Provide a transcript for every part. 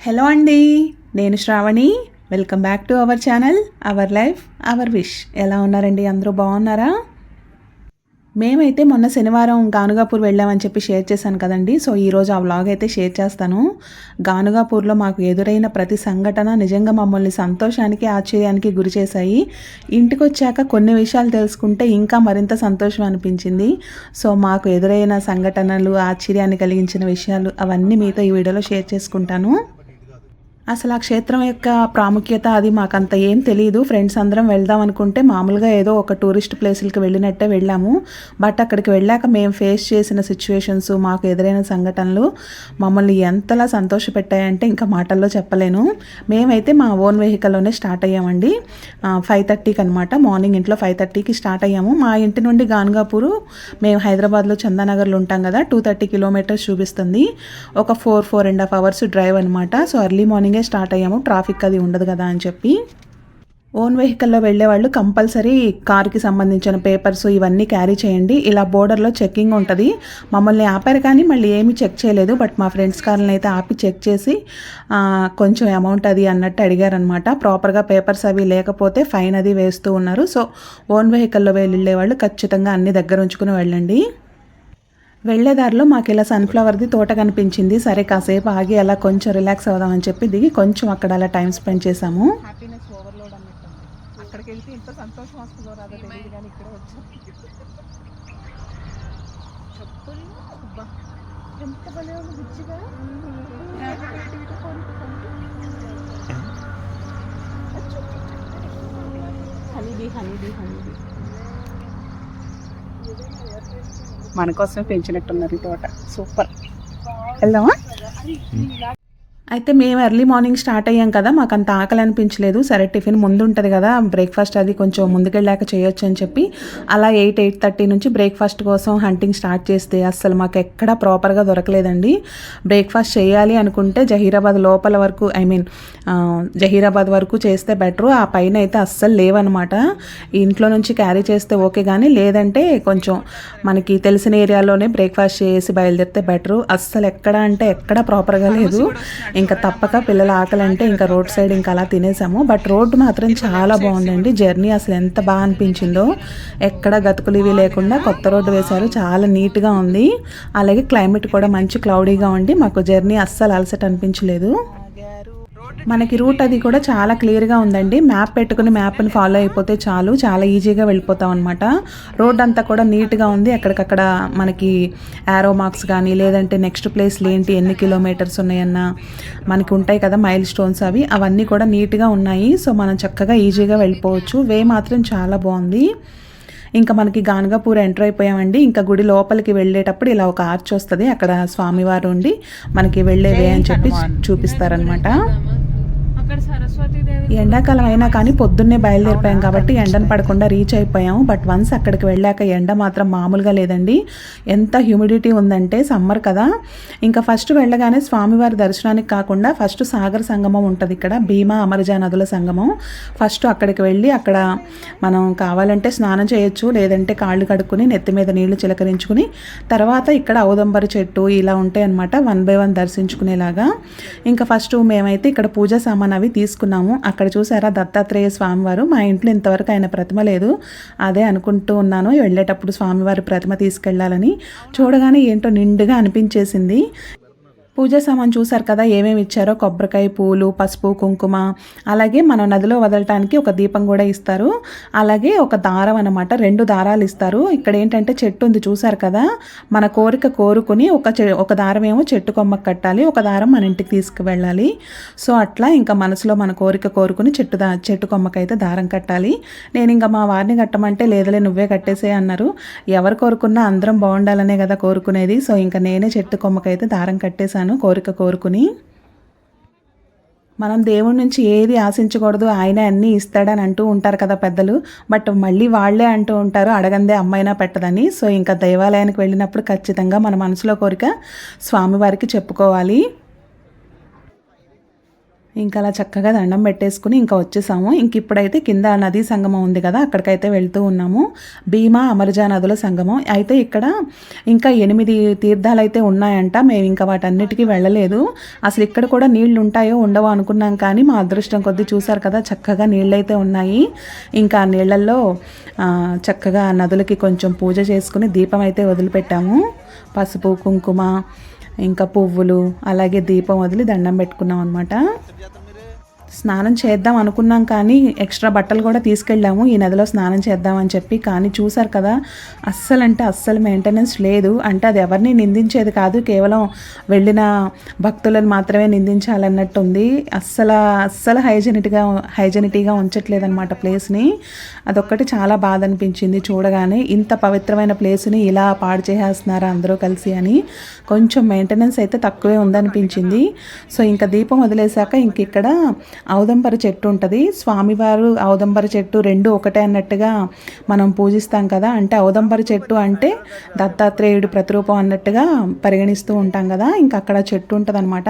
Hello అండి నేను Shravani. Welcome back to our channel our life our wish ఎలా ఉన్నారండి? అందరూ బాగున్నారా? మేమైతే మొన్న శనివారం గానుగాపూర్ వెళ్ళామని చెప్పి షేర్ చేశాను కదండి. సో ఈరోజు ఆ వ్లాగ్ అయితే షేర్ చేస్తాను. గానుగాపూర్లో మాకు ఎదురైన ప్రతి సంఘటన నిజంగా మమ్మల్ని సంతోషానికి ఆశ్చర్యానికి గురి చేశాయి. ఇంటికి వచ్చాక కొన్ని విషయాలు తెలుసుకుంటే ఇంకా మరింత సంతోషం అనిపించింది. సో మాకు ఎదురైన సంఘటనలు ఆశ్చర్యాన్ని కలిగించిన విషయాలు అవన్నీ మీతో ఈ వీడియోలో షేర్ చేసుకుంటాను. అసలు ఆ క్షేత్రం యొక్క ప్రాముఖ్యత అది మాకంత ఏం తెలియదు ఫ్రెండ్స్ అందరం వెళ్దాం అనుకుంటే మామూలుగా ఏదో ఒక టూరిస్ట్ ప్లేసులకి వెళ్ళినట్టే వెళ్ళాము. బట్ అక్కడికి వెళ్ళాక మేము ఫేస్ చేసిన సిచ్యువేషన్స్ మాకు ఎదురైన సంఘటనలు మమ్మల్ని ఎంతలా సంతోషపెట్టాయంటే ఇంకా మాటల్లో చెప్పలేను. మేమైతే మా ఓన్ వెహికల్లోనే స్టార్ట్ అయ్యామండి. ఫైవ్ థర్టీకి అనమాట మార్నింగ్ ఇంట్లో ఫైవ్ థర్టీకి స్టార్ట్ అయ్యాము. మా ఇంటి నుండి గాన్గాపూరు మేము హైదరాబాద్లో చందానగర్లో ఉంటాం కదా టూ థర్టీ కిలోమీటర్స్ చూపిస్తుంది. ఒక four four and half hours drive అనమాట సో ఎర్లీ మార్నింగ్ స్టార్ట్ అయ్యాము. ట్రాఫిక్ అది ఉండదు కదా అని చెప్పి. ఓన్ వెహికల్లో వెళ్ళే వాళ్ళు కంపల్సరీ కార్కి సంబంధించిన పేపర్స్ ఇవన్నీ క్యారీ చేయండి. ఇలా బోర్డర్లో చెక్కింగ్ ఉంటుంది. మమ్మల్ని ఆపారు కానీ మళ్ళీ ఏమీ చెక్ చేయలేదు. బట్ మా ఫ్రెండ్స్ కార్లను అయితే ఆపి చెక్ చేసి కొంచెం అమౌంట్ అది అన్నట్టు అడిగారనమాట ప్రాపర్గా పేపర్స్ అవి లేకపోతే ఫైన్ అది వేస్తూ ఉన్నారు. సో ఓన్ వెహికల్లో వెళ్ళే వాళ్ళు ఖచ్చితంగా అన్ని దగ్గర ఉంచుకుని వెళ్ళండి. వెళ్ళేదారిలో మాకు ఇలా సన్ఫ్లవర్ది తోట కనిపించింది. సరే కాసేపు ఆగి అలా కొంచెం రిలాక్స్ అవుదామని చెప్పి దిగి కొంచెం అక్కడ అలా టైం స్పెండ్ చేసాము హ్యాపీనెస్ ఓవర్లోడ్ అన్నట్టు. అక్కడికి వెళ్తే ఇంత సంతోషం వస్తుందో రాదో తెలియదు కానీ ఇక్కడ వచ్చాం. చెప్పులు అబ్బా. ఎంత భలే ఉంది బుజ్జిగా. Honeybee honeybee honeybee. మన కోసమే పెంచినట్టున్నారు ఈ తోట. సూపర్. వెళ్దామా? అయితే మేము ఎర్లీ మార్నింగ్ స్టార్ట్ అయ్యాం కదా మాకు అంత ఆకలి అనిపించలేదు సరే టిఫిన్ ముందు ఉంటుంది కదా బ్రేక్ఫాస్ట్ అది కొంచెం ముందుకెళ్ళాక చేయొచ్చు అని చెప్పి అలా ఎయిట్ ఎయిట్ థర్టీ నుంచి బ్రేక్ఫాస్ట్ కోసం హంటింగ్ స్టార్ట్ చేస్తే అస్సలు మాకు ఎక్కడా ప్రాపర్గా దొరకలేదండి. బ్రేక్ఫాస్ట్ చేయాలి అనుకుంటే జహీరాబాద్ లోపల వరకు ఐ మీన్ జహీరాబాద్ వరకు చేస్తే బెటర్ ఆ పైన అయితే అస్సలు లేవన్నమాట ఇంట్లో నుంచి క్యారీ చేస్తే ఓకే కానీ లేదంటే కొంచెం మనకి తెలిసిన ఏరియాలోనే బ్రేక్ఫాస్ట్ చేసి బయలుదేరితే బెటరు అస్సలు ఎక్కడ అంటే ఎక్కడ ప్రాపర్గా లేదు. ఇంకా తప్పక పిల్లల ఆకలి అంటే ఇంకా రోడ్ సైడ్ ఇంకా అలా తినేసాము. బట్ రోడ్డు మాత్రం చాలా బాగుందండి. జర్నీ అసలు ఎంత బాగా అనిపించిందో. ఎక్కడ గతుకులు ఇవి లేకుండా కొత్త రోడ్డు వేశారు. చాలా నీట్గా ఉంది. అలాగే క్లైమేట్ కూడా మంచి క్లౌడీగా ఉండి మాకు జర్నీ అస్సలు అలసట అనిపించలేదు. మనకి రూట్ అది కూడా చాలా క్లియర్గా ఉందండి. మ్యాప్ పెట్టుకుని మ్యాప్ని ఫాలో అయిపోతే చాలు. చాలా ఈజీగా వెళ్ళిపోతాం అనమాట రోడ్ అంతా కూడా నీట్గా ఉంది. ఎక్కడికక్కడ మనకి యారో మార్క్స్ కానీ లేదంటే నెక్స్ట్ ప్లేస్లు ఏంటి ఎన్ని కిలోమీటర్స్ ఉన్నాయన్న మనకి ఉంటాయి కదా మైల్ స్టోన్స్ అవి. అవన్నీ కూడా నీట్గా ఉన్నాయి. సో మనం చక్కగా ఈజీగా వెళ్ళిపోవచ్చు. వే మాత్రం చాలా బాగుంది. ఇంకా మనకి గానగాపూర్ ఎంటర్ అయిపోయామండి. ఇంకా గుడి లోపలికి వెళ్ళేటప్పుడు ఇలా ఒక ఆర్చ్ వస్తుంది. అక్కడ స్వామివారు ఉండి మనకి వెళ్ళే వే అని చెప్పి చూపిస్తారనమాట ఎండాకాలం అయినా కానీ పొద్దున్నే బయలుదేరిపోయాం కాబట్టి ఎండను పడకుండా రీచ్ అయిపోయాము. బట్ వన్స్ అక్కడికి వెళ్ళాక ఎండ మాత్రం మామూలుగా లేదండి. ఎంత హ్యూమిడిటీ ఉందంటే సమ్మర్ కదా. ఇంకా ఫస్ట్ వెళ్ళగానే స్వామివారి దర్శనానికి కాకుండా ఫస్ట్ సాగర్ సంగమం ఉంటుంది ఇక్కడ. భీమా అమరజా నదుల సంగమం. ఫస్ట్ అక్కడికి వెళ్ళి అక్కడ మనం కావాలంటే స్నానం చేయొచ్చు లేదంటే కాళ్ళు కడుక్కుని నెత్తి మీద నీళ్ళు చిలకరించుకుని తర్వాత ఇక్కడ ఔదంబరి చెట్టు ఇలా ఉంటాయి అనమాట వన్ బై వన్ దర్శించుకునేలాగా. ఇంకా ఫస్ట్ మేమైతే ఇక్కడ పూజా సామాన్ అవి తీసుకున్నాము. అక్కడ చూసారా దత్తాత్రేయ స్వామివారు? మా ఇంట్లో ఇంతవరకు ఆయన ప్రతిమ లేదు. అదే అనుకుంటూ ఉన్నాను. వెళ్ళేటప్పుడు స్వామివారి ప్రతిమ తీసుకెళ్ళాలని. చూడగానే ఏంటో నిండుగా అనిపించేసింది. పూజ సామాన్ చూసారు కదా ఏమేమి ఇచ్చారో? కొబ్బరికాయ పూలు పసుపు కుంకుమ. అలాగే మనం నదిలో వదలటానికి ఒక దీపం కూడా ఇస్తారు. అలాగే ఒక దారం అన్నమాట రెండు దారాలు ఇస్తారు. ఇక్కడ ఏంటంటే చెట్టు ఉంది చూసారు కదా మన కోరిక కోరుకుని ఒక చె ఒక దారం ఏమో చెట్టు కొమ్మకు కట్టాలి ఒక దారం మన ఇంటికి తీసుకువెళ్ళాలి. సో అట్లా ఇంకా మనసులో మన కోరిక కోరుకుని చెట్టు దా చెట్టు కొమ్మకైతే దారం కట్టాలి. నేను ఇంకా మా వారిని కట్టమంటే లేదులే నువ్వే కట్టేసే అన్నారు. ఎవరు కోరుకున్నా అందరం బాగుండాలనే కదా కోరుకునేది. సో ఇంకా నేనే చెట్టు కొమ్మకైతే దారం కట్టేశాను. కోరిక కోరుకుని. మనం దేవుడి నుంచి ఏది ఆశించకూడదు ఆయన అన్నీ ఇస్తాడని అంటూ ఉంటారు కదా పెద్దలు. బట్ మళ్ళీ వాళ్ళే అంటూ ఉంటారు అడగందే అమ్మైనా పెట్టదని. సో ఇంకా దేవాలయానికి వెళ్ళినప్పుడు ఖచ్చితంగా మన మనసులో కోరిక స్వామివారికి చెప్పుకోవాలి. ఇంకా అలా చక్కగా దండం పెట్టేసుకుని ఇంకా వచ్చేసాము. ఇంక ఇప్పుడైతే కింద నదీ సంగమం ఉంది కదా అక్కడికైతే వెళ్తూ ఉన్నాము. భీమా అమరజా నదుల సంగమం. అయితే ఇక్కడ ఇంకా ఎనిమిది తీర్థాలు అయితే ఉన్నాయంట. మేము ఇంకా వాటన్నిటికీ వెళ్ళలేదు. అసలు ఇక్కడ కూడా నీళ్ళు ఉంటాయో ఉండవో అనుకున్నాం కానీ మా అదృష్టం కొద్దీ చూసారు కదా చక్కగా నీళ్ళైతే ఉన్నాయి. ఇంకా ఆ నీళ్ళల్లో చక్కగా నదులకి కొంచెం పూజ చేసుకుని దీపం అయితే వదిలిపెట్టాము. పసుపు కుంకుమ ఇంకా పువ్వులు అలాగే దీపం వదిలి దండం పెట్టుకున్నాం అనమాట స్నానం చేద్దాం అనుకున్నాం కానీ ఎక్స్ట్రా బట్టలు కూడా తీసుకెళ్ళాము. ఈ నదిలో స్నానం చేద్దామని చెప్పి. కానీ చూసారు కదా అస్సలు అంటే అస్సలు మెయింటెనెన్స్ లేదు. అంటే అది ఎవరిని నిందించేది కాదు. కేవలం వెళ్ళిన భక్తులను మాత్రమే నిందించాలన్నట్టు ఉంది అస్సలు అస్సలు హైజెనిట్గా హైజెనిటీగా ఉంచట్లేదు అనమాట ప్లేస్ని. అదొక్కటి చాలా బాధ అనిపించింది చూడగానే. ఇంత పవిత్రమైన ప్లేస్ని ఇలా పాడు చేసేస్తున్నారా అందరూ కలిసి అని. కొంచెం మెయింటెనెన్స్ అయితే తక్కువే ఉందనిపించింది. సో ఇంకా దీపం వదిలేశాక ఇంక ఇక్కడ ఔదంబర చెట్టు ఉంటుంది. స్వామివారు ఔదంబర చెట్టు రెండు ఒకటే అన్నట్టుగా మనం పూజిస్తాం కదా. అంటే ఔదంబర చెట్టు అంటే దత్తాత్రేయుడు ప్రతిరూపం అన్నట్టుగా పరిగణిస్తూ ఉంటాం కదా. ఇంకా అక్కడ చెట్టు ఉంటుంది అనమాట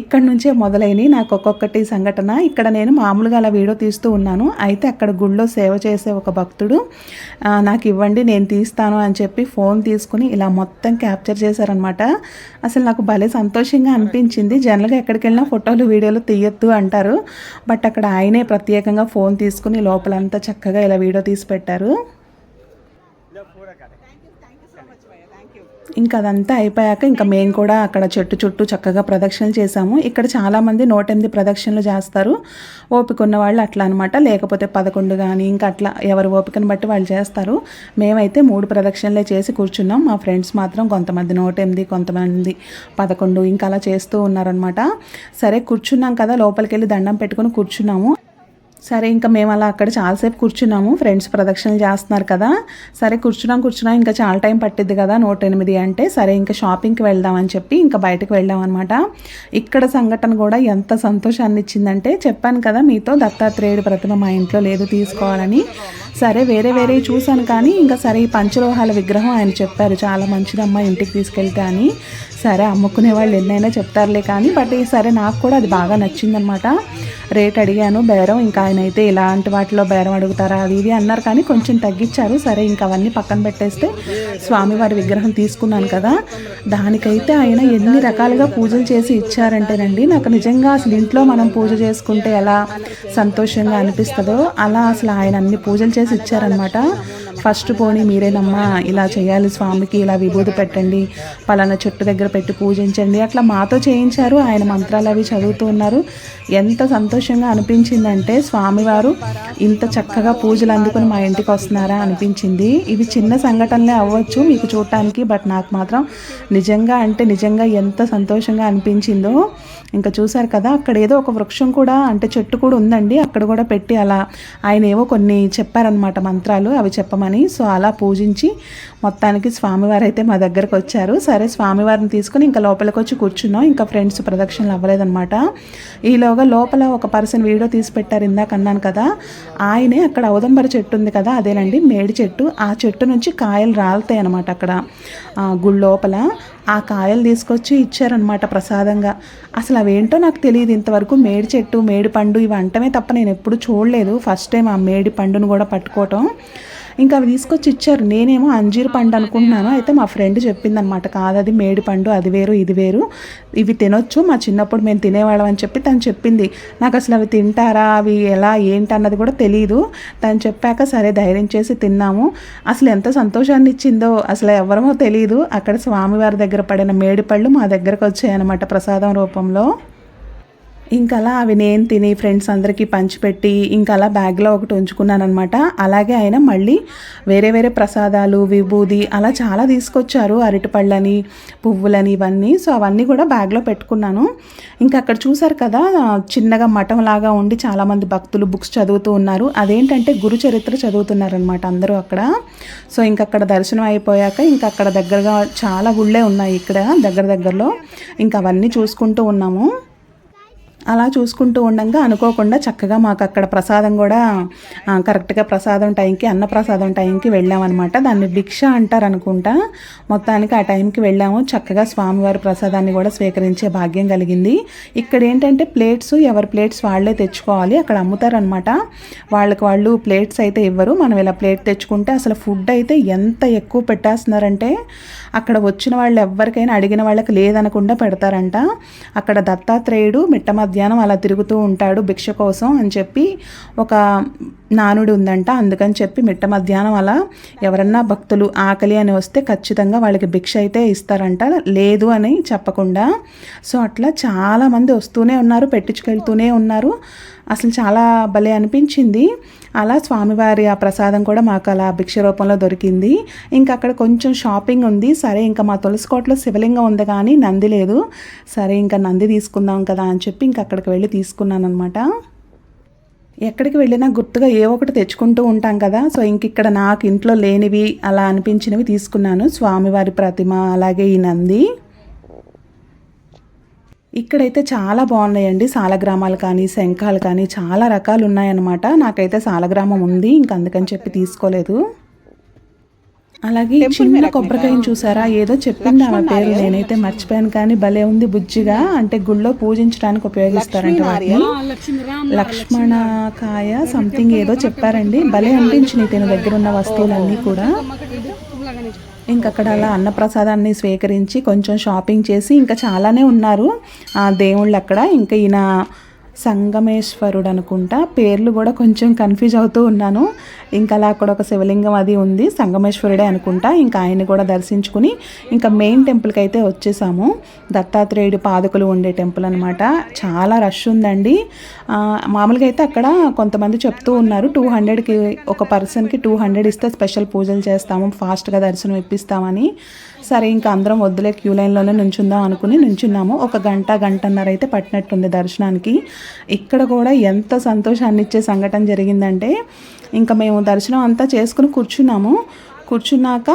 ఇక్కడ నుంచే మొదలైనవి నాకు ఒక్కొక్కటి సంఘటన. ఇక్కడ నేను మామూలుగా అలా వీడియో తీస్తూ ఉన్నాను. అయితే అక్కడ గుళ్ళో సేవ చేసే ఒక భక్తుడు నాకు ఇవ్వండి నేను తీస్తాను అని చెప్పి ఫోన్ తీసుకుని ఇలా మొత్తం క్యాప్చర్ చేశారనమాట అసలు నాకు భలే సంతోషంగా అనిపించింది. జనరల్గా ఎక్కడికి వెళ్ళినా ఫోటోలు వీడియోలు తీయొద్దు అంటారు. బట్ అక్కడ ఆయనే ప్రత్యేకంగా ఫోన్ తీసుకుని లోపలంతా చక్కగా ఇలా వీడియో తీసి పెట్టారు. ఇంకా అదంతా అయిపోయాక ఇంకా మేము కూడా అక్కడ చెట్టు చుట్టూ చక్కగా ప్రదక్షిణలు చేసాము ఇక్కడ చాలామంది నూట ఎనిమిది ప్రదక్షిణలు చేస్తారు. ఓపిక ఉన్న వాళ్ళు అట్లా అనమాట లేకపోతే పదకొండు కానీ ఇంకా అట్లా ఎవరి ఓపికను బట్టి వాళ్ళు చేస్తారు. మేమైతే మూడు ప్రదక్షిణలే చేసి కూర్చున్నాం. మా ఫ్రెండ్స్ మాత్రం కొంతమంది నూట ఎనిమిది కొంతమంది పదకొండు ఇంకా అలా చేస్తూ ఉన్నారనమాట సరే కూర్చున్నాం కదా. లోపలికి వెళ్ళి దండం పెట్టుకుని కూర్చున్నాము. సరే ఇంకా మేము అలా అక్కడ చాలాసేపు కూర్చున్నాము. ఫ్రెండ్స్ ప్రదక్షిణలు చేస్తున్నారు కదా. సరే కూర్చున్నాం కూర్చున్నాం ఇంకా చాలా టైం పట్టిద్ది కదా నూట ఎనిమిది అంటే. సరే ఇంకా షాపింగ్కి వెళ్దామని చెప్పి ఇంకా బయటకు వెళ్ళాం అనమాట ఇక్కడ సంఘటన కూడా ఎంత సంతోషాన్ని ఇచ్చిందంటే చెప్పాను కదా మీతో దత్తాత్రేయుడి ప్రతిమ మా ఇంట్లో లేదు తీసుకోవాలని. సరే వేరే వేరే చూశాను కానీ ఇంకా సరే ఈ పంచలోహాల విగ్రహం ఆయన చెప్పారు చాలా మంచిదమ్మా ఇంటికి తీసుకెళ్తే అని. సరే అమ్ముకునే వాళ్ళు ఎన్నైనా చెప్తారులే కానీ బట్ ఈ సరే నాకు కూడా అది బాగా నచ్చిందనమాట రేట్ అడిగాను బేరం ఇంకా ఆయన అయితే ఇలాంటి వాటిలో బేరం అడుగుతారా? అది ఇది అన్నారు కానీ కొంచెం తగ్గించారు. సరే ఇంకా అవన్నీ పక్కన పెట్టేస్తే స్వామివారి విగ్రహం తీసుకున్నాను కదా. దానికైతే ఆయన ఎన్ని రకాలుగా పూజలు చేసి ఇచ్చారంటేనండి నాకు నిజంగా అసలు ఇంట్లో మనం పూజ చేసుకుంటే ఎలా సంతోషంగా అనిపిస్తుందో అలా అసలు ఆయన అన్ని పూజలు చేసి ఇచ్చారనమాట ఫస్ట్ పోనీ మీరేనమ్మా ఇలా చేయాలి స్వామికి ఇలా విభూతి పెట్టండి పలానా చెట్టు దగ్గర పెట్టి పూజించండి. అట్లా మాతో చేయించారు ఆయన మంత్రాలు అవి చదువుతూ ఉన్నారు. ఎంత సంతోషంగా అనిపించిందంటే స్వామివారు ఇంత చక్కగా పూజలు అందుకుని మా ఇంటికి వస్తున్నారా అనిపించింది. ఇవి చిన్న సంఘటనలే అవ్వచ్చు మీకు చూడటానికి బట్ నాకు మాత్రం నిజంగా అంటే నిజంగా ఎంత సంతోషంగా అనిపించిందో. ఇంకా చూశారు కదా అక్కడ ఏదో ఒక వృక్షం కూడా అంటే చెట్టు కూడా ఉందండి. అక్కడ కూడా పెట్టి అలా ఆయన ఏవో కొన్ని చెప్పారనమాట మంత్రాలు అవి చెప్పమని. సో అలా పూజించి మొత్తానికి స్వామివారు అయితే మా దగ్గరకు వచ్చారు. సరే స్వామివారిని తీసుకుని ఇంకా లోపలికి వచ్చి కూర్చున్నాం. ఇంకా ఫ్రెండ్స్ ప్రదక్షిణలు అవ్వలేదన్నమాట. ఈలోగా లోపల ఒక పర్సన్ వీడియో తీసి పెట్టారు ఇందాక అన్నాను కదా. ఆయనే అక్కడ ఔదంబర చెట్టు ఉంది కదా అదేనండి మేడి చెట్టు. ఆ చెట్టు నుంచి కాయలు రాలుతాయి అనమాట అక్కడ గుడి లోపల. ఆ కాయలు తీసుకొచ్చి ఇచ్చారనమాట ప్రసాదంగా. అసలు అవేంటో నాకు తెలియదు. ఇంతవరకు మేడి చెట్టు మేడి పండు ఇవి అంటమే తప్ప నేను ఎప్పుడు చూడలేదు. ఫస్ట్ టైం ఆ మేడి పండును కూడా పట్టుకోవటం. ఇంకా అవి తీసుకొచ్చి ఇచ్చారు. నేనేమో అంజీర్ పండు అనుకుంటున్నాను. అయితే మా ఫ్రెండ్ చెప్పిందనమాట కాదు అది మేడి పండు అది వేరు ఇది వేరు. ఇవి తినొచ్చు మా చిన్నప్పుడు మేము తినేవాళ్ళం అని చెప్పి తను చెప్పింది. నాకు అసలు అవి తింటారా అవి ఎలా ఏంటి అన్నది కూడా తెలియదు తను చెప్పాక సరే ధైర్యం చేసి తిన్నాము. అసలు ఎంత సంతోషాన్ని ఇచ్చిందో అసలు ఎవరమో తెలియదు అక్కడ స్వామివారి దగ్గర పడిన మేడి పళ్ళు మా దగ్గరకు వచ్చాయన్నమాట ప్రసాదం రూపంలో. అలా అవి నేను తిని ఫ్రెండ్స్ అందరికీ పంచిపెట్టి ఇంకా అలా బ్యాగ్లో ఒకటి ఉంచుకున్నాను అనమాట అలాగే ఆయన మళ్ళీ వేరే వేరే ప్రసాదాలు విభూది అలా చాలా తీసుకొచ్చారు. అరటిపళ్ళని పువ్వులని ఇవన్నీ. సో అవన్నీ కూడా బ్యాగ్లో పెట్టుకున్నాను. ఇంకా అక్కడ చూసారు కదా చిన్నగా మఠం లాగా ఉండి చాలామంది భక్తులు బుక్స్ చదువుతూ ఉన్నారు. అదేంటంటే గురు చరిత్ర చదువుతున్నారనమాట అందరూ అక్కడ. సో ఇంక అక్కడ దర్శనం అయిపోయాక ఇంకా అక్కడ దగ్గరగా చాలా గుళ్ళే ఉన్నాయి ఇక్కడ దగ్గర దగ్గరలో. ఇంకా అవన్నీ చూసుకుంటూ ఉన్నాము. అలా చూసుకుంటూ ఉండగా అనుకోకుండా చక్కగా మాకు అక్కడ ప్రసాదం కూడా కరెక్ట్గా ప్రసాదం టైంకి అన్న ప్రసాదం టైంకి వెళ్ళామన్నమాట. దాన్ని భిక్ష అంటారు అనుకుంటా. మొత్తానికి ఆ టైంకి వెళ్ళాము. చక్కగా స్వామివారి ప్రసాదాన్ని కూడా స్వీకరించే భాగ్యం కలిగింది. ఇక్కడ ఏంటంటే ప్లేట్స్ ఎవరి ప్లేట్స్ వాళ్ళే తెచ్చుకోవాలి. అక్కడ అమ్ముతారనమాట వాళ్ళకి వాళ్ళు ప్లేట్స్ అయితే ఇవ్వరు. మనం ఇలా ప్లేట్ తెచ్చుకుంటే అసలు ఫుడ్ అయితే ఎంత ఎక్కువ పెట్టేస్తున్నారంటే అక్కడ వచ్చిన వాళ్ళు ఎవరికైనా అడిగిన వాళ్ళకి లేదనకుండా పెడతారంట. అక్కడ దత్తాత్రేయుడు మిట్టమద్ద మధ్యాహ్నం అలా తిరుగుతూ ఉంటాడు భిక్ష కోసం అని చెప్పి ఒక నానుడు ఉందంట. అందుకని చెప్పి మిట్ట మధ్యాహ్నం అలా ఎవరన్నా భక్తులు ఆకలి అని వస్తే ఖచ్చితంగా వాళ్ళకి భిక్ష అయితే ఇస్తారంట. లేదు అని చెప్పకుండా. సో అట్లా చాలామంది వస్తూనే ఉన్నారు పెట్టించుకెళ్తూనే ఉన్నారు. అసలు చాలా భలే అనిపించింది. అలా స్వామివారి ఆ ప్రసాదం కూడా మాకు అలా భిక్ష రూపంలో దొరికింది. ఇంకా అక్కడ కొంచెం షాపింగ్ ఉంది. సరే ఇంకా మా తులసికోటలో శివలింగం ఉంది కానీ నంది లేదు. సరే ఇంకా నంది తీసుకుందాం కదా అని చెప్పి ఇంకా అక్కడికి వెళ్ళి తీసుకున్నాను అనమాట ఎక్కడికి వెళ్ళినా గుర్తుగా ఏ ఒకటి తెచ్చుకుంటూ ఉంటాం కదా. సో ఇంక ఇక్కడ నాకు ఇంట్లో లేనివి అలా అనిపించినవి తీసుకున్నాను. స్వామివారి ప్రతిమ అలాగే ఈ నంది. ఇక్కడైతే చాలా బాగున్నాయండి. సాలగ్రామాలు కానీ శంఖాలు కానీ చాలా రకాలు ఉన్నాయన్నమాట నాకైతే సాలగ్రామం ఉంది. ఇంక అందుకని చెప్పి తీసుకోలేదు. అలాగే చిన్న కొబ్బరికాయని చూసారా? ఏదో చెప్పింది ఆమె పేరు. నేనైతే మర్చిపోయాను కానీ భలే ఉంది బుజ్జిగా. అంటే గుళ్ళో పూజించడానికి ఉపయోగిస్తారంట వాటిని. లక్ష్మణకాయ సంథింగ్ ఏదో చెప్పారండి. భలే అనిపించినాయి తిన దగ్గర ఉన్న వస్తువులన్నీ కూడా. ఇంక అక్కడ అలా అన్నప్రసాదాన్ని స్వీకరించి కొంచెం షాపింగ్ చేసి ఇంకా చాలానే ఉన్నారు. ఆ దేవుళ్ళు అక్కడ. ఇంకా ఈయన సంగమేశ్వరుడు అనుకుంటా పేర్లు కూడా కొంచెం కన్ఫ్యూజ్ అవుతూ ఉన్నాను. ఇంకా అలా అక్కడ ఒక శివలింగం అది ఉంది సంగమేశ్వరుడే అనుకుంటా. ఇంకా ఆయన కూడా దర్శించుకుని ఇంకా మెయిన్ టెంపుల్కి అయితే వచ్చేసాము. దత్తాత్రేయుడి పాదకులు ఉండే టెంపుల్ అనమాట చాలా రష్ ఉందండి. మామూలుగా అయితే అక్కడ కొంతమంది చెప్తూ ఉన్నారు టూ హండ్రెడ్కి ఒక పర్సన్కి టూ హండ్రెడ్ ఇస్తే స్పెషల్ పూజలు చేస్తాము ఫాస్ట్గా దర్శనం ఇప్పిస్తామని. సరే ఇంకా అందరం వద్దులే క్యూ లైన్లోనే నుంచుందాం అనుకుని నుంచున్నాము. ఒక గంట గంటన్నర అయితే పట్టినట్టుంది దర్శనానికి. ఇక్కడ కూడా ఎంత సంతోషాన్ని ఇచ్చే సంఘటన జరిగిందంటే ఇంకా మేము దర్శనం అంతా చేసుకుని కూర్చున్నాము. కూర్చున్నాక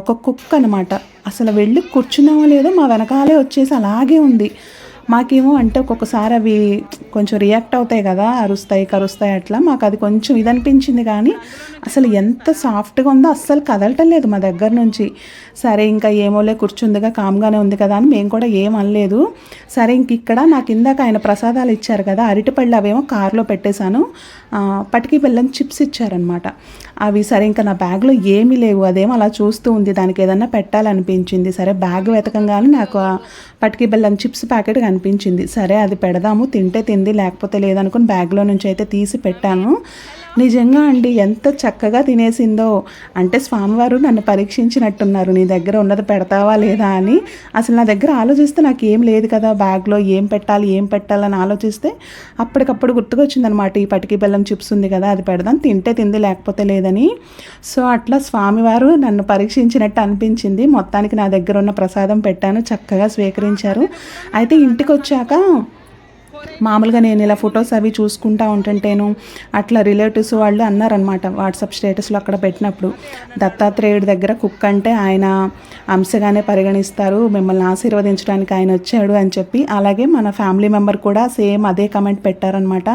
ఒక కుక్క అనమాట అసలు వెళ్ళి కూర్చున్నామో లేదో మా వెనకాలే వచ్చేసి అలాగే ఉంది. మాకేమో అంటే ఒక్కొక్కసారి అవి కొంచెం రియాక్ట్ అవుతాయి కదా అరుస్తాయి కరుస్తాయి అట్లా మాకు అది కొంచెం ఇది అనిపించింది కానీ అసలు ఎంత సాఫ్ట్గా ఉందో అస్సలు కదలటం లేదు మా దగ్గర నుంచి. సరే ఇంకా ఏమోలే కూర్చుందిగా కామ్గానే ఉంది కదా అని మేము కూడా ఏం అనలేదు. సరే ఇంక ఇక్కడ నాకు ఇందాక ఆయన ప్రసాదాలు ఇచ్చారు కదా అరటిపళ్ళు అవేమో కారులో పెట్టేశాను. పటికి బెల్లం చిప్స్ ఇచ్చారనమాట అవి సరే ఇంకా నా బ్యాగ్లో ఏమీ లేవు అదేమో అలా చూస్తూ ఉంది దానికి ఏదన్నా పెట్టాలనిపించింది. సరే బ్యాగ్ వెతకంగానే నాకు పటికి బెల్లం చిప్స్ ప్యాకెట్ కనిపించింది. సరే అది పెడదాము తింటే తింది లేకపోతే లేదనుకుని బ్యాగ్లో నుంచి అయితే తీసి పెట్టాను. నిజంగా అండి ఎంత చక్కగా తినేసిందో. అంటే స్వామివారు నన్ను పరీక్షించినట్టున్నారు నీ దగ్గర ఉన్నది పెడతావా లేదా అని. అసలు నా దగ్గర ఆలోచిస్తే నాకు ఏం లేదు కదా బ్యాగ్లో ఏం పెట్టాలి ఏం పెట్టాలని ఆలోచిస్తే అప్పటికప్పుడు గుర్తుకొచ్చిందనమాట ఈ పటికి బెల్లం చిప్స్ ఉంది కదా అది పెడదాం తింటే తింది లేకపోతే లేదని. సో అట్లా స్వామివారు నన్ను పరీక్షించినట్టు అనిపించింది. మొత్తానికి నా దగ్గర ఉన్న ప్రసాదం పెట్టాను చక్కగా స్వీకరించారు. అయితే ఇంటికి వచ్చాక మామూలుగా నేను ఇలా ఫొటోస్ అవి చూసుకుంటా ఉంటుంటేను అట్లా రిలేటివ్స్ వాళ్ళు అన్నారనమాట వాట్సాప్ స్టేటస్లో అక్కడ పెట్టినప్పుడు. దత్తాత్రేయుడి దగ్గర కుక్ అంటే ఆయన అంశగానే పరిగణిస్తారు మిమ్మల్ని ఆశీర్వదించడానికి ఆయన వచ్చాడు అని చెప్పి. అలాగే మన ఫ్యామిలీ మెంబర్ కూడా సేమ్ అదే కమెంట్ పెట్టారనమాట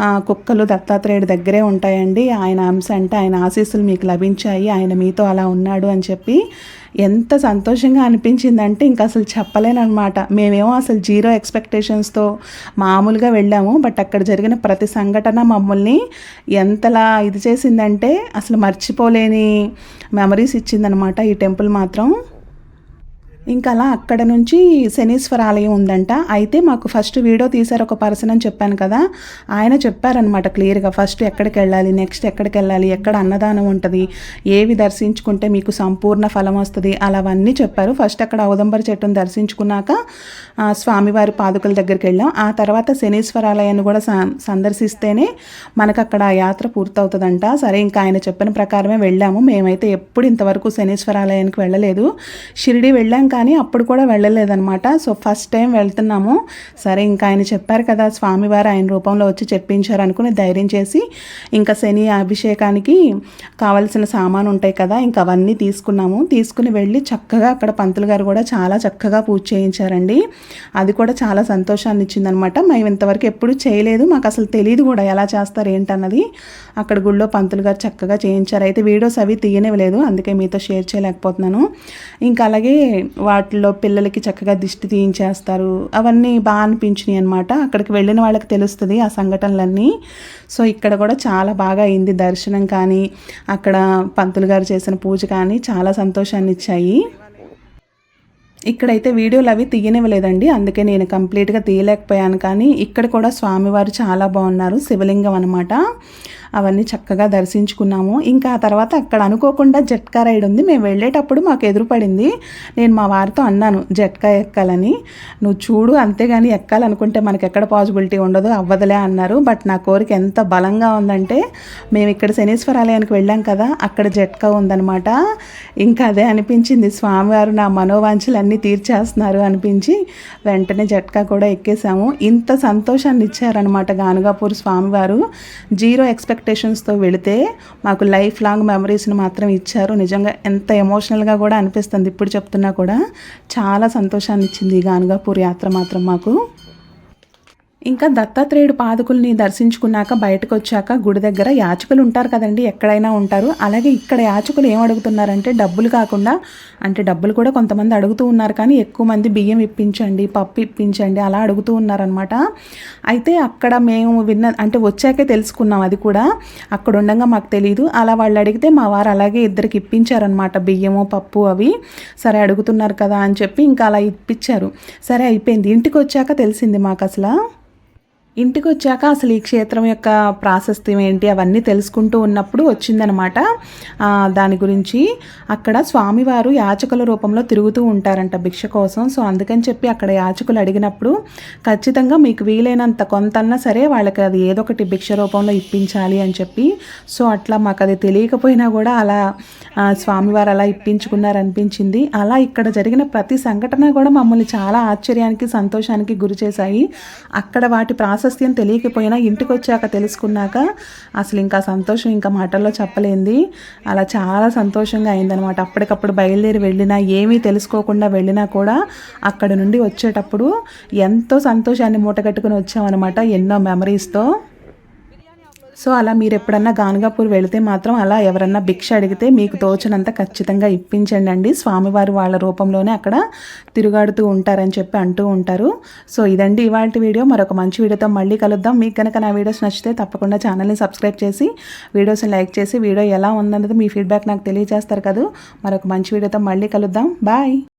కుక్కలు దత్తాత్రేయుడి దగ్గరే ఉంటాయండి. ఆయన అంశ అంటే ఆయన ఆశీస్సులు మీకు లభించాయి. ఆయన మీతో అలా ఉన్నాడు అని చెప్పి ఎంత సంతోషంగా అనిపించిందంటే ఇంకా అసలు చెప్పలేనమాట మేమేమో అసలు జీరో ఎక్స్పెక్టేషన్స్తో మామూలుగా వెళ్ళాము. బట్ అక్కడ జరిగిన ప్రతి సంఘటన మమ్మల్ని ఎంతలా ఇది చేసిందంటే అసలు మర్చిపోలేని మెమరీస్ ఇచ్చిందనమాట ఈ టెంపుల్ మాత్రం. ఇంకా అలా అక్కడ నుంచి శనీశ్వర ఆలయం ఉందంట. అయితే మాకు ఫస్ట్ వీడియో తీశారు ఒక పర్సన్ అని చెప్పాను కదా. ఆయన చెప్పారనమాట క్లియర్గా ఫస్ట్ ఎక్కడికి వెళ్ళాలి నెక్స్ట్ ఎక్కడికి వెళ్ళాలి ఎక్కడ అన్నదానం ఉంటుంది ఏవి దర్శించుకుంటే మీకు సంపూర్ణ ఫలం వస్తుంది అలావన్నీ చెప్పారు. ఫస్ట్ అక్కడ ఔదంబర చెట్టును దర్శించుకున్నాక స్వామివారి పాదుకల దగ్గరికి వెళ్ళాం. ఆ తర్వాత శనీశ్వర ఆలయాన్ని కూడా స- సందర్శిస్తేనే మనకు అక్కడ ఆ యాత్ర పూర్తవుతుందంట. సరే ఇంకా ఆయన చెప్పిన ప్రకారమే వెళ్ళాము. మేమైతే ఎప్పుడు ఇంతవరకు శనీశ్వర ఆలయానికి వెళ్ళలేదు. షిరిడి వెళ్ళాం కానీ అప్పుడు కూడా వెళ్ళలేదన్నమాట. సో ఫస్ట్ టైం వెళ్తున్నాము. సరే ఇంకా ఆయన చెప్పారు కదా స్వామివారు ఆయన రూపంలో వచ్చి చెప్పించారు అనుకుని ధైర్యం చేసి ఇంకా శని అభిషేకానికి కావలసిన సామాను ఉంటాయి కదా ఇంకా అవన్నీ తీసుకున్నాము. తీసుకుని వెళ్ళి చక్కగా అక్కడ పంతులు గారు కూడా చాలా చక్కగా పూజ చేయించారండి. అది కూడా చాలా సంతోషాన్ని ఇచ్చిందనమాట మేము ఇంతవరకు ఎప్పుడు చేయలేదు. మాకు అసలు తెలియదు కూడా ఎలా చేస్తారు ఏంటన్నది. అక్కడ గుళ్ళో పంతులు గారు చక్కగా చేయించారు. అయితే వీడియోస్ అవి తీయనివ్వలేదు. అందుకే మీతో షేర్ చేయలేకపోతున్నాను. ఇంకా అలాగే వాటిలో పిల్లలకి చక్కగా దిష్టి తీయించేస్తారు. అవన్నీ బాగా అనిపించినాయి అనమాట అక్కడికి వెళ్ళిన వాళ్ళకి తెలుస్తుంది ఆ సంఘటనలన్నీ. సో ఇక్కడ కూడా చాలా బాగా అయింది దర్శనం కానీ అక్కడ పంతులు గారు చేసిన పూజ కానీ చాలా సంతోషాన్ని ఇచ్చాయి. ఇక్కడైతే వీడియోలు అవి తీయనివ్వలేదండి. అందుకే నేను కంప్లీట్గా తీయలేకపోయాను కానీ ఇక్కడ కూడా స్వామివారు చాలా బాగున్నారు. శివలింగం అనమాట అవన్నీ చక్కగా దర్శించుకున్నాము. ఇంకా ఆ తర్వాత అక్కడ అనుకోకుండా జట్కా రైడ్ ఉంది. మేము వెళ్ళేటప్పుడు మాకు ఎదురుపడింది. నేను మా వారితో అన్నాను జట్కా ఎక్కాలని. నువ్వు చూడు అంతేగాని ఎక్కాలనుకుంటే మనకి ఎక్కడ పాసిబిలిటీ ఉండదు అవ్వదులే అన్నారు. బట్ నా కోరిక ఎంత బలంగా ఉందంటే మేము ఇక్కడ శనీశ్వరాలయానికి వెళ్ళాం కదా అక్కడ జట్కా ఉందనమాట ఇంకా అదే అనిపించింది. స్వామివారు నా మనోవాంఛలన్నీ తీర్చేస్తున్నారు అనిపించి వెంటనే జట్కా కూడా ఎక్కేసాము. ఇంత సంతోషాన్ని ఇచ్చారనమాట గానుగాపూర్ స్వామివారు. జీరో ఎక్స్పెక్ట్ ఎక్స్పెక్టేషన్స్తో వెళితే మాకు లైఫ్ లాంగ్ మెమరీస్ని మాత్రం ఇచ్చారు. నిజంగా ఎంత ఎమోషనల్గా కూడా అనిపిస్తుంది. ఇప్పుడు చెప్తున్నా కూడా చాలా సంతోషాన్ని ఇచ్చింది ఈ గానుగాపూర్ యాత్ర మాత్రం మాకు. ఇంకా దత్తాత్రేయుడు పాదుకుల్ని దర్శించుకున్నాక బయటకు వచ్చాక గుడి దగ్గర యాచకులు ఉంటారు కదండి ఎక్కడైనా ఉంటారు. అలాగే ఇక్కడ యాచకులు ఏం అడుగుతున్నారంటే డబ్బులు కాకుండా అంటే డబ్బులు కూడా కొంతమంది అడుగుతూ ఉన్నారు కానీ ఎక్కువ మంది బియ్యం ఇప్పించండి పప్పు ఇప్పించండి అలా అడుగుతూ ఉన్నారనమాట అయితే అక్కడ మేము విన్న అంటే వచ్చాకే తెలుసుకున్నాం అది కూడా. అక్కడ ఉండగా మాకు తెలియదు అలా వాళ్ళు అడిగితే మా వారు అలాగే ఇద్దరికి ఇప్పించారనమాట బియ్యము పప్పు అవి. సరే అడుగుతున్నారు కదా అని చెప్పి ఇంకా అలా ఇప్పించారు. సరే అయిపోయింది. ఇంటికి వచ్చాక తెలిసింది మాకు అసలు ఇంటికి వచ్చాక అసలు ఈ క్షేత్రం యొక్క ప్రాశస్త్యం ఏంటి అవన్నీ తెలుసుకుంటూ ఉన్నప్పుడు వచ్చిందనమాట. దాని గురించి అక్కడ స్వామివారు యాచకుల రూపంలో తిరుగుతూ ఉంటారంట భిక్ష కోసం. సో అందుకని చెప్పి అక్కడ యాచకులు అడిగినప్పుడు ఖచ్చితంగా మీకు వీలైనంత కొంతన్నా సరే వాళ్ళకి అది ఏదో ఒకటి భిక్ష రూపంలో ఇప్పించాలి అని చెప్పి. సో అట్లా మాకు అది తెలియకపోయినా కూడా అలా స్వామివారు అలా ఇప్పించుకున్నారనిపించింది. అలా ఇక్కడ జరిగిన ప్రతి సంఘటన కూడా మమ్మల్ని చాలా ఆశ్చర్యానికి సంతోషానికి గురి చేశాయి. అక్కడ వాటి ప్రాశస్త్యం తెలియకపోయినా ఇంటికి వచ్చాక తెలుసుకున్నాక అసలు ఇంకా సంతోషం ఇంకా మాటల్లో చెప్పలేంది. అలా చాలా సంతోషంగా అయిందనమాట. అప్పటికప్పుడు బయలుదేరి వెళ్ళినా ఏమీ తెలుసుకోకుండా వెళ్ళినా కూడా అక్కడ నుండి వచ్చేటప్పుడు ఎంతో సంతోషాన్ని మూటగట్టుకుని వచ్చామన్నమాట ఎన్నో మెమరీస్తో సో అలా మీరు ఎప్పుడన్నా గానుగాపూర్ వెళితే మాత్రం అలా ఎవరన్నా భిక్ష అడిగితే మీకు తోచినంత ఖచ్చితంగా ఇప్పించండి అండి. స్వామివారు వాళ్ళ రూపంలోనే అక్కడ తిరుగాడుతూ ఉంటారని చెప్పి అంటూ ఉంటారు. సో ఇదండి ఇవాళ వీడియో. మరొక మంచి వీడియోతో మళ్ళీ కలుద్దాం. మీకు కనుక నా వీడియోస్ నచ్చితే తప్పకుండా ఛానల్ని సబ్స్క్రైబ్ చేసి వీడియోస్ని లైక్ చేసి వీడియో ఎలా ఉందన్నది మీ ఫీడ్బ్యాక్ నాకు తెలియజేస్తారు కదా. మరొక మంచి వీడియోతో మళ్ళీ కలుద్దాం. బాయ్.